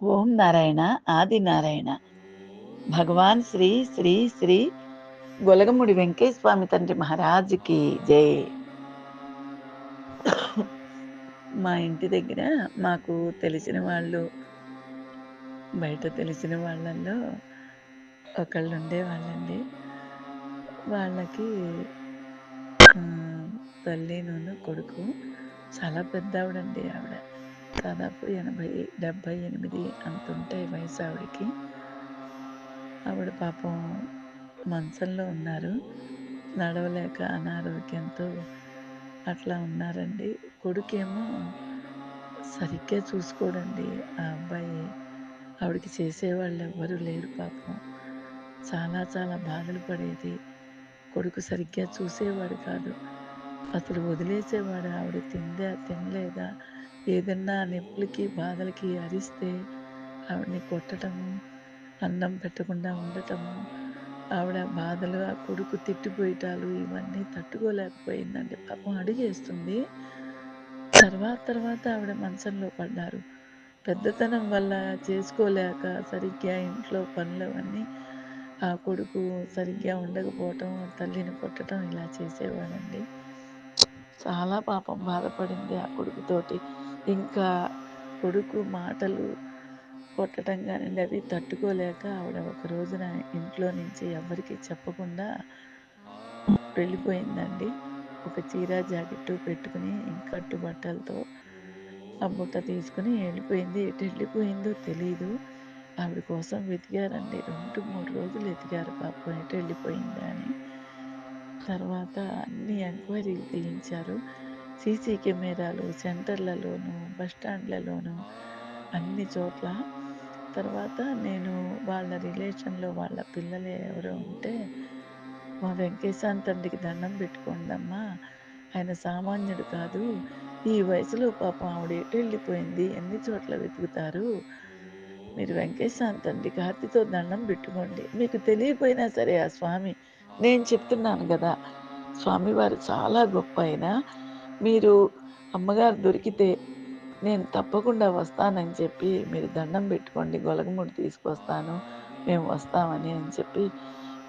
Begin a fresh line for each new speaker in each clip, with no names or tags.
ఓం నారాయణ ఆది నారాయణ. భగవాన్ శ్రీ శ్రీ శ్రీ గొలగముడి వెంకటేశ్వర స్వామి తండ్రి మహారాజుకి జై. మా ఇంటి దగ్గర మాకు తెలిసిన వాళ్ళు బయట తెలిసిన వాళ్ళల్లో ఒకళ్ళు ఉండేవాళ్ళండి. వాళ్ళకి తల్లి నూనె కొడుకు చాలా పెద్ద ఆవిడండి ఆవిడ. దాదాపు ఎనభై డెబ్భై ఎనిమిది అంత ఉంటాయి వయసు ఆవిడకి. ఆవిడ పాపం మంచంలో ఉన్నారు. నడవలేక అనారోగ్యంతో అట్లా ఉన్నారండి. కొడుకేమో సరిగ్గా చూసుకోడండి. ఆ అబ్బాయి ఆవిడకి చేసేవాళ్ళు ఎవ్వరూ లేరు పాపం. చాలా చాలా బాధలు పడేది. కొడుకు సరిగ్గా చూసేవాడు కాదు. అసలు వదిలేసేవాడు. ఆవిడ తిందా తినలేదా? ఏదన్నా నొప్పులకి బాధలకి అరిస్తే ఆవిడని కొట్టడము అన్నం పెట్టకుండా ఉండటము ఆవిడ బాధలు ఆ కొడుకు తిట్టిపోయటాలు ఇవన్నీ తట్టుకోలేకపోయిందండి. పాపం అడిగేస్తుంది. తర్వాత తర్వాత ఆవిడ మంచంలో పడ్డారు. పెద్దతనం వల్ల చేసుకోలేక సరిగ్గా ఇంట్లో పనులు అవన్నీ ఆ కొడుకు సరిగ్గా ఉండకపోవటం తల్లిని కొట్టడం ఇలా చేసేవాడండి. చాలా పాపం బాధపడింది ఆ కొడుకుతోటి. ఇంకా కొడుకు మాటలు కొట్టడం కానీ అవి తట్టుకోలేక ఆవిడ ఒక రోజున ఇంట్లో నుంచి ఎవరికి చెప్పకుండా వెళ్ళిపోయిందండి. ఒక చీర జాకెట్టు పెట్టుకుని ఇంకట్టు బట్టలతో ఆ బుట్ట తీసుకుని వెళ్ళిపోయింది. ఎటు వెళ్ళిపోయిందో తెలియదు ఆవిడ కోసం వెతికారండి. రెండు మూడు రోజులు వెతికారు పాపం ఎటు వెళ్ళిపోయిందా అని. తర్వాత అన్ని ఎంక్వైరీలు తీయించారు. సీసీ కెమెరాలు సెంటర్లలోను బస్టాండ్లలోనూ అన్ని చోట్ల. తర్వాత నేను వాళ్ళ రిలేషన్లో వాళ్ళ పిల్లలు ఎవరో ఉంటే మా వెంకటేశాన్ తండ్రికి దండం పెట్టుకోండమ్మా ఆయన సామాన్యుడు కాదు. ఈ వయసులో పాపం ఆవిడ ఎటు వెళ్ళిపోయింది? ఎన్ని చోట్ల వెతుకుతారు? మీరు వెంకటేశాన్ తండ్రి కార్తితో దండం పెట్టుకోండి. మీకు తెలియపోయినా సరే ఆ స్వామి నేను చెప్తున్నాను కదా స్వామివారు చాలా గొప్ప అయినా మీరు అమ్మగారు దొరికితే నేను తప్పకుండా వస్తానని చెప్పి మీరు దండం పెట్టుకోండి గొలగముడి తీసుకొస్తాను మేము వస్తామని అని చెప్పి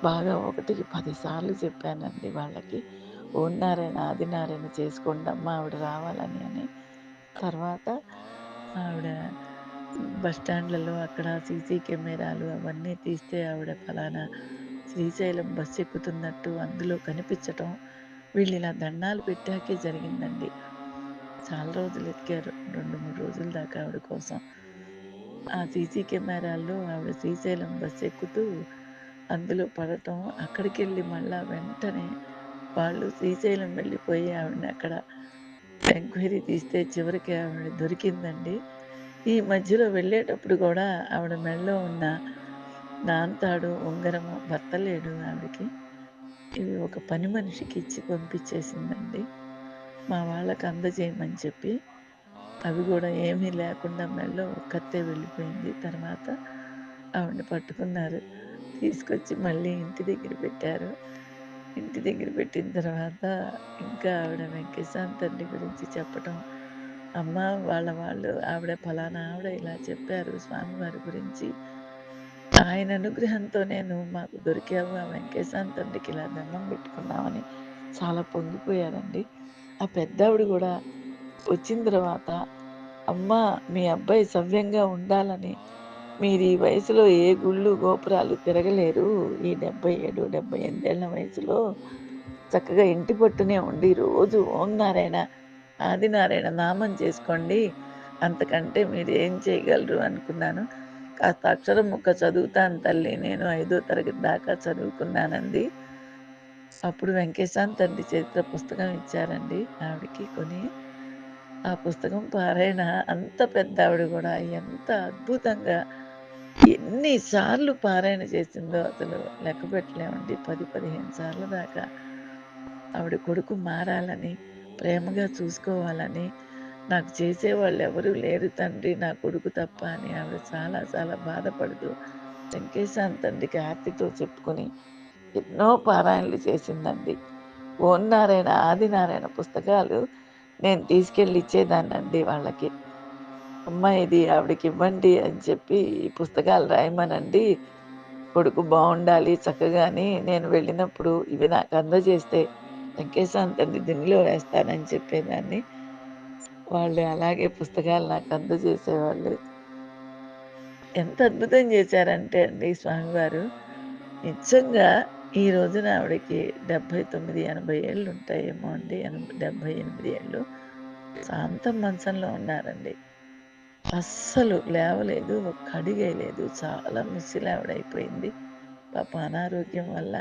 బాగా ఒకటికి పదిసార్లు చెప్పానండి వాళ్ళకి. ఓం నారాయణ ఆది చేసుకోండి అమ్మ ఆవిడ రావాలని అని. తర్వాత ఆవిడ బస్ స్టాండ్లలో అక్కడ సీసీ కెమెరాలు అవన్నీ తీస్తే ఆవిడ ఫలానా శ్రీశైలం బస్సు ఎక్కుతున్నట్టు అందులో కనిపించటం వీళ్ళు ఇలా దండాలు పెట్టాకే జరిగిందండి. చాలా రోజులు ఎత్తికారు రెండు మూడు రోజుల దాకా ఆవిడ కోసం. ఆ సీసీ కెమెరాల్లో ఆవిడ శ్రీశైలం బస్సు ఎక్కుతూ అందులో పడటం అక్కడికి వెళ్ళి మళ్ళా వెంటనే వాళ్ళు శ్రీశైలం వెళ్ళిపోయి ఆవిడని అక్కడ ఎంక్వైరీ తీస్తే చివరికి ఆవిడ దొరికిందండి. ఈ మధ్యలో వెళ్ళేటప్పుడు కూడా ఆవిడ మెడలో ఉన్న నాంతాడు ఉంగరము భర్త లేడు ఆవిడకి ఇవి ఒక పని మనిషికి ఇచ్చి పంపించేసిందండి. మా వాళ్ళకి అందజేయమని చెప్పి అవి కూడా ఏమీ లేకుండా మెడలో ఒక్కతే వెళ్ళిపోయింది. తర్వాత ఆవిడని పట్టుకున్నారు. తీసుకొచ్చి మళ్ళీ ఇంటి దగ్గర పెట్టారు. ఇంటి దగ్గర పెట్టిన తర్వాత ఇంకా ఆవిడ వెంకటేశాంత్ తండ్రి గురించి చెప్పటం. అమ్మ వాళ్ళ వాళ్ళు ఆవిడ ఫలానా ఆవిడ ఇలా చెప్పారు. స్వామివారి గురించి ఆయన అనుగ్రహంతో నేను మాకు దొరికావు ఆ వెంకటేశాంత్ తండ్రికి ఇలా దండం పెట్టుకున్నామని చాలా పొంగిపోయారండి. ఆ పెద్దావిడ కూడా వచ్చిన తర్వాత అమ్మ మీ అబ్బాయి సవ్యంగా ఉండాలని మీరు ఈ వయసులో ఏ గుళ్ళు గోపురాలు తిరగలేరు. ఈ డెబ్బై ఏడు డెబ్బై ఎనిమిదేళ్ళ వయసులో చక్కగా ఇంటి పట్టునే ఉండి రోజు ఓం నారాయణ ఆదినారాయణ నామం చేసుకోండి. అంతకంటే మీరు ఏం చేయగలరు అనుకున్నాను. కాస్త అక్షరం ముక్క చదువుతాను తల్లి. నేను ఐదో తరగతి దాకా చదువుకున్నానండి. అప్పుడు వెంకటేశాన్ తండ్రి చరిత్ర పుస్తకం ఇచ్చారండి ఆవిడకి కొని. ఆ పుస్తకం పారాయణ అంత పెద్ద ఆవిడ కూడా. ఎంత అద్భుతంగా ఎన్నిసార్లు పారాయణ చేసిందో అసలు లెక్క పెట్టలేమండి. పది పదిహేను సార్లు దాకా ఆవిడ కొడుకు మారాలని ప్రేమగా చూసుకోవాలని నాకు చేసేవాళ్ళు ఎవరు లేరు తండ్రి నా కొడుకు తప్ప అని ఆవిడ చాలా చాలా బాధపడుతూ వెంకటేశాంత్ తండ్రికి ఆర్తితో చెప్పుకొని ఎన్నో పారాయణలు చేసిందండి ఓం నారాయణ ఆది నారాయణ పుస్తకాలు నేను తీసుకెళ్ళి ఇచ్చేదాన్నండి వాళ్ళకి అమ్మ ఇది ఆవిడకి ఇవ్వండి అని చెప్పి ఈ పుస్తకాలు రాయమనండి. కొడుకు బాగుండాలి చక్కగాని నేను వెళ్ళినప్పుడు ఇవి నాకు అందజేస్తే వెంకేశాంత్ తండ్రి దిండిలో వేస్తానని చెప్పేదాన్ని. వాళ్ళు అలాగే పుస్తకాలు నాకు అందజేసేవాళ్ళు. ఎంత అద్భుతం చేశారంటే అండి స్వామివారు, నిజంగా ఈ రోజున ఆవిడకి 79, 80 ఏళ్ళు ఉంటాయేమో అండి. డెబ్భై ఎనిమిది ఏళ్ళు. శాంతం మంచంలో ఉన్నారండి. అస్సలు లేవలేదు. ఒక్క అడుగేయలేదు. చాలా ముసలావిడైపోయింది. పాప అనారోగ్యం వల్ల.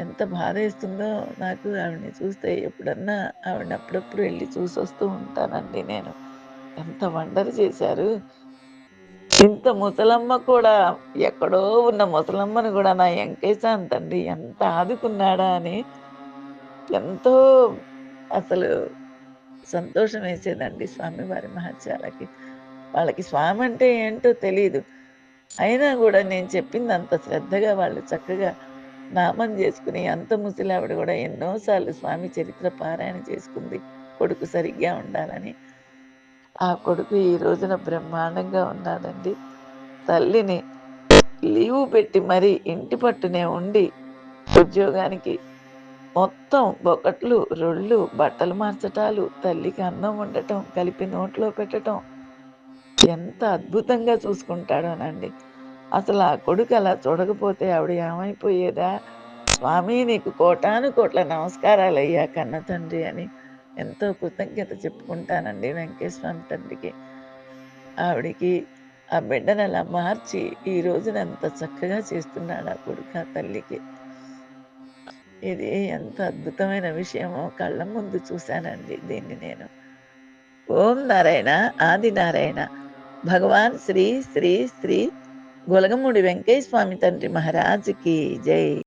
ఎంత బాధ వేస్తుందో నాకు ఆవిడని చూస్తే ఎప్పుడన్నా ఆవిడని అప్పుడప్పుడు వెళ్ళి చూసి వస్తూ ఉంటానండి నేను. ఎంత వండర్ చేశారు. ఇంత ముసలమ్మ కూడా ఎక్కడో ఉన్న ముసలమ్మని కూడా నా వెంకటేశాన్ తండ్రి ఎంత ఆదుకున్నాడా అని ఎంతో అసలు సంతోషం వేసేదండి స్వామివారి మహత్యాలకి. వాళ్ళకి స్వామంటే ఏంటో తెలియదు అయినా కూడా నేను చెప్పింది అంత శ్రద్ధగా వాళ్ళు చక్కగా నామం చేసుకుని అంత ముసలావిడ కూడా ఎన్నోసార్లు స్వామి చరిత్ర పారాయణ చేసుకుంది. కొడుకు సరిగ్గా ఉండాలని. ఆ కొడుకు ఈ రోజున బ్రహ్మాండంగా ఉన్నాడండి. తల్లిని లీవు పెట్టి మరీ ఇంటి పట్టునే ఉండి ఉద్యోగానికి మొత్తం బొకట్లు, రొళ్ళు, బట్టలు మార్చటాలు, తల్లికి అన్నం వండటం, కలిపి నోట్లో పెట్టటం. ఎంత అద్భుతంగా చూసుకుంటాడోనండి. అసలు ఆ కొడుకు అలా చూడకపోతే ఆవిడ ఏమైపోయేదా? స్వామి నీకు కోటాను కోట్ల నమస్కారాలయ్యా కన్న తండ్రి అని ఎంతో కృతజ్ఞత చెప్పుకుంటానండి వెంకటేశ్వర తండ్రికి. ఆవిడకి ఆ బిడ్డని అలా మార్చి ఈ రోజున ఎంత చక్కగా చేస్తున్నాడు ఆ కొడుకు ఆ తల్లికి. ఇది ఎంత అద్భుతమైన విషయమో కళ్ళ ముందు చూశానండి దీన్ని నేను. ఓం నారాయణ ఆది నారాయణ. భగవాన్ శ్రీ శ్రీ శ్రీ గొలగమూడి వెంకయ్య స్వామి తండ్రి మహారాజుకి జై.